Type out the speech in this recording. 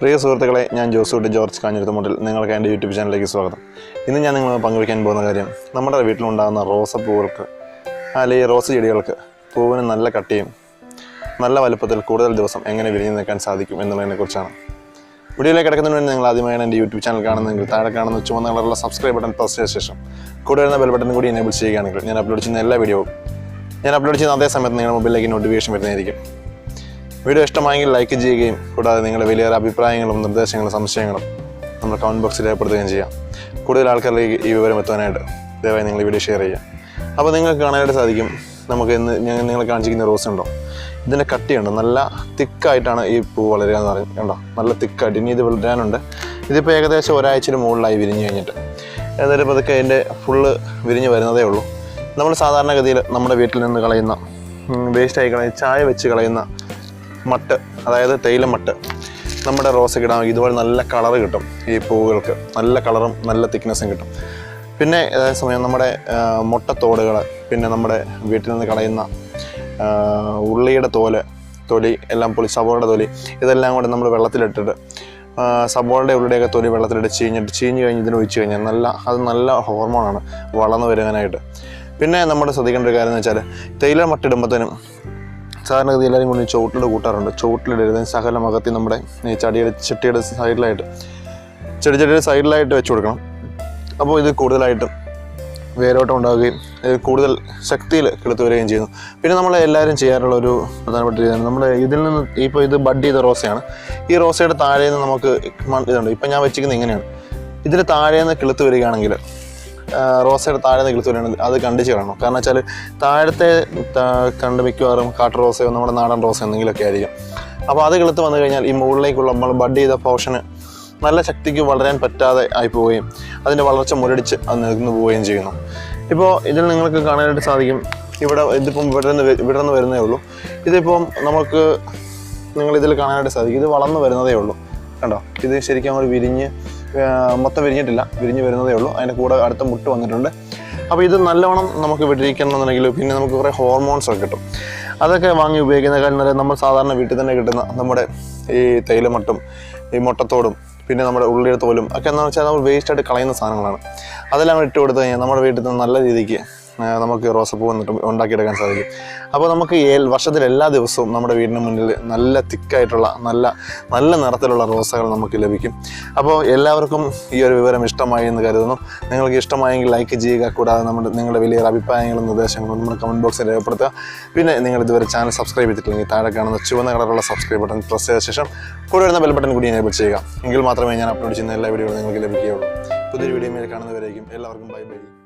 പ്രിയ സുഹൃത്തുക്കളെ ഞാൻ ജോസൂട്ട് ജോർജ് കാഞ്ഞിരുത്തുമുട്ടിൽ നിങ്ങൾക്ക് എന്റെ യൂട്യൂബ് ചാനലിലേക്ക് സ്വാഗതം. ഇന്ന് ഞാൻ നിങ്ങളോട് പങ്കുവയ്ക്കാൻ പോകുന്ന കാര്യം നമ്മുടെ വീട്ടിലുണ്ടാകുന്ന റോസപ്പൂവുകൾക്ക് അല്ലെങ്കിൽ റോസ് ചെടികൾക്ക് പൂവിന് നല്ല കട്ടിയും നല്ല വലുപ്പത്തിൽ കൂടുതൽ ദിവസം എങ്ങനെ വിരിഞ്ഞു നിൽക്കാൻ സാധിക്കും എന്നുള്ളതിനെക്കുറിച്ചാണ് വീഡിയോയിലേക്ക് കിടക്കുന്നതിന് വേണ്ടി നിങ്ങൾ ആദ്യമായാണ് എന്റെ യൂട്യൂബ് ചാനൽ കാണുന്നതെങ്കിൽ താഴെ കാണുന്ന ചുവന്ന കളറുള്ള സബ്സ്ക്രൈബ് ബട്ടൺ പ്രസ് ചെയ്ത ശേഷം കൂടെ വരുന്ന ബെൽ ബട്ടൺ കൂടി എനേബിൾ ചെയ്യുകയാണെങ്കിൽ ഞാൻ അപ്ലോഡ് ചെയ്യുന്ന എല്ലാ വീഡിയോയും ഞാൻ അപ്ലോഡ് ചെയ്യുന്ന അതേ സമയത്ത് നിങ്ങളുടെ മൊബൈലിലേക്ക് നോട്ടിഫിക്കേഷൻ വരുന്നതായിരിക്കും. വീഡിയോ ഇഷ്ടമായെങ്കിൽ ലൈക്ക് ചെയ്യുകയും കൂടാതെ നിങ്ങളുടെ വലിയൊരു അഭിപ്രായങ്ങളും നിർദ്ദേശങ്ങളും സംശയങ്ങളും നമ്മൾ കമന്റ് ബോക്സിൽ രേഖപ്പെടുത്തുകയും ചെയ്യാം. കൂടുതൽ ആൾക്കാരിലേക്ക് ഈ വിവരം എത്തുവാനായിട്ട് ദയവായി നിങ്ങൾ വീഡിയോ ഷെയർ ചെയ്യുക. അപ്പോൾ നിങ്ങൾക്ക് കാണാനായിട്ട് സാധിക്കും നമുക്ക് ഇന്ന് ഞാൻ നിങ്ങൾ കാണിച്ചിരിക്കുന്ന റോസ് ഉണ്ടോ? ഇതിന്റെ കട്ടിയുണ്ട് നല്ല തിക്കായിട്ടാണ് ഈ പൂ വളരുക എന്ന് പറയുന്നത് കണ്ടോ? നല്ല തിക്കായിട്ട് ഇനി ഇത് വളരാനുണ്ട്. ഇതിപ്പോൾ ഏകദേശം ഒരാഴ്ചയിൽ മുകളിലായി വിരിഞ്ഞു കഴിഞ്ഞിട്ട്. എന്നിട്ട് പതുക്കെ അതിന്റെ ഫുള്ള് വിരിഞ്ഞ് വരുന്നതേ ഉള്ളൂ. നമ്മൾ സാധാരണഗതിയിൽ നമ്മുടെ വീട്ടിൽ നിന്ന് കളയുന്ന വേസ്റ്റായി കളയുന്ന ചായ വെച്ച് കളയുന്ന മട്ട് അതായത് തേയില മട്ട്. നമ്മുടെ റോസ് ഇടാമെങ്കിൽ ഇതുപോലെ നല്ല കളർ കിട്ടും ഈ പൂവുകൾക്ക്. നല്ല കളറും നല്ല തിക്നെസ്സും കിട്ടും. പിന്നെ അതേ സമയം നമ്മുടെ മുട്ടത്തോടുകൾ പിന്നെ നമ്മുടെ വീട്ടിൽ നിന്ന് കളയുന്ന ഉള്ളിയുടെ തോൽ തൊലി എല്ലാം പൊളി സവോളയുടെ തൊലി ഇതെല്ലാം കൂടെ നമ്മൾ വെള്ളത്തിലിട്ടിട്ട് ആ, സവോളയുടെ ഉള്ളിയുടെയൊക്കെ തൊലി വെള്ളത്തിലിട്ട് ചീഞ്ഞിട്ട് ചീഞ്ഞ് കഴിഞ്ഞ് ഇതിന് ഒഴിച്ച് കഴിഞ്ഞാൽ നല്ല അത് നല്ല ഹോർമോണാണ് വളർന്നു വരുവാനായിട്ട്. പിന്നെ നമ്മൾ ശ്രദ്ധിക്കേണ്ട ഒരു കാര്യം എന്ന് വെച്ചാൽ തേയില മട്ടിടുമ്പോഴത്തേനും സാധാരണഗതി എല്ലാവരും കൊണ്ട് ചോട്ടിൽ കൂട്ടാറുണ്ട്. ചോട്ടിലിടരുത് സകല മകത്തി നമ്മുടെ ചടിയുടെ ചെട്ടിയുടെ സൈഡിലായിട്ട് ചെടി ചെടിയുടെ സൈഡിലായിട്ട് വെച്ച് കൊടുക്കണം. അപ്പോൾ ഇത് കൂടുതലായിട്ടും വേരോട്ടം ഉണ്ടാവുകയും ഇത് കൂടുതൽ ശക്തിയിൽ കിളുത്ത് വരികയും ചെയ്യുന്നു. പിന്നെ നമ്മൾ എല്ലാവരും ചെയ്യാറുള്ള ഒരു പ്രധാനപ്പെട്ട രീതിയാണ് നമ്മുടെ ഇതിൽ നിന്ന് ഇപ്പോൾ ഇത് ബഡ് ചെയ്ത റോസയാണ്. ഈ റോസയുടെ താഴെ നിന്ന് നമുക്ക് ഇതുണ്ട്. ഇപ്പം ഞാൻ വെച്ചിരിക്കുന്നത് ഇങ്ങനെയാണ്. ഇതിൽ താഴെ നിന്ന് കിളുത്ത് വരികയാണെങ്കിൽ റോസയുടെ താഴെ കിളുത്ത് അത് കണ്ടിച്ച് കാണണം. കാരണം വെച്ചാൽ താഴത്തെ കണ്ട് മിക്കവാറും കാട്ടു റോസയോ നമ്മുടെ നാടൻ റോസയോ എന്തെങ്കിലുമൊക്കെ ആയിരിക്കും. അപ്പോൾ അത് കിളുത്ത് വന്നു കഴിഞ്ഞാൽ ഈ മുകളിലേക്കുള്ള നമ്മൾ ബഡ് ചെയ്ത പോർഷന് നല്ല ശക്തിക്ക് വളരാൻ പറ്റാതെ ആയി പോവുകയും അതിന്റെ വളർച്ച മുരടിച്ച് അത് നിന്നു പോവുകയും ചെയ്യുന്നു. ഇപ്പോൾ ഇതിൽ നിങ്ങൾക്ക് കാണാനായിട്ട് സാധിക്കും ഇവിടെ ഇതിപ്പം ഇവിടെ നിന്ന് ഇവിടെ നിന്ന് വരുന്നേ ഉള്ളൂ. ഇതിപ്പം നമുക്ക് നിങ്ങൾ ഇതിൽ കാണാനായിട്ട് സാധിക്കും. ഇത് വളർന്നു വരുന്നതേ ഉള്ളൂ. കണ്ടോ? ഇത് ശരിക്കും അങ്ങോട്ട് വിരിഞ്ഞ് മൊത്തം വിരിഞ്ഞിട്ടില്ല. വിരിഞ്ഞ് വരുന്നതേ ഉള്ളൂ. അതിന്റെ കൂടെ അടുത്ത മുട്ട് വന്നിട്ടുണ്ട്. അപ്പോൾ ഇത് നല്ലവണ്ണം നമുക്ക് വിട്ടിരിക്കണമെന്നുണ്ടെങ്കിൽ പിന്നെ നമുക്ക് കുറേ ഹോർമോൺസൊക്കെ കിട്ടും. അതൊക്കെ വാങ്ങി ഉപയോഗിക്കുന്നതിനേക്കാൾ നല്ല നമ്മൾ സാധാരണ വീട്ടിൽ തന്നെ കിട്ടുന്ന നമ്മുടെ ഈ തേയിലമട്ടും ഈ മുട്ടത്തോടും പിന്നെ നമ്മുടെ ഉള്ളിയുടെ തോലും ഒക്കെ എന്താണെന്ന് വെച്ചാൽ നമ്മൾ വേസ്റ്റായിട്ട് കളയുന്ന സാധനങ്ങളാണ്. അതെല്ലാം ഇട്ട് കൊടുത്തു കഴിഞ്ഞാൽ നമ്മുടെ വീട്ടിൽ നിന്ന് നല്ല രീതിക്ക് നമുക്ക് റോസപ്പൂ വന്നിട്ട് ഉണ്ടാക്കിയെടുക്കാൻ സാധിക്കും. അപ്പോൾ നമുക്ക് ഏൽ വർഷത്തിൽ എല്ലാ ദിവസവും നമ്മുടെ വീടിന് മുന്നിൽ നല്ല തിക്കായിട്ടുള്ള നല്ല നല്ല നിറത്തിലുള്ള റോസകൾ നമുക്ക് ലഭിക്കും. അപ്പോൾ എല്ലാവർക്കും ഈ ഒരു വിവരം ഇഷ്ടമായി എന്ന് കരുതുന്നു. നിങ്ങൾക്ക് ഇഷ്ടമായെങ്കിൽ ലൈക്ക് ചെയ്യുക കൂടാതെ നമ്മുടെ നിങ്ങളുടെ വലിയ അഭിപ്രായങ്ങളും നിർദ്ദേശങ്ങളും നമ്മുടെ കമന്റ് ബോക്സിൽ രേഖപ്പെടുത്തുക. പിന്നെ നിങ്ങൾ ഇതുവരെ ചാനൽ സബ്സ്ക്രൈബ് ചെയ്തിട്ടില്ലെങ്കിൽ താഴെ കാണുന്ന ചുവന്ന കളറുള്ള സബ്സ്ക്രൈബ് ബട്ടൺ പ്രസ് ചെയ്ത ശേഷം കൂടെ വരുന്ന ബെൽ ബട്ടൺ കൂടി എനേബിൾ ചെയ്യുക. എങ്കിൽ മാത്രമേ ഞാൻ അപ്ലോഡ് ചെയ്യുന്ന എല്ലാ വീഡിയോകളും നിങ്ങൾക്ക് ലഭിക്കുകയുള്ളൂ. പുതിയൊരു വീഡിയോ കാണുന്നവരേക്കും എല്ലാവർക്കും ബൈ ബൈ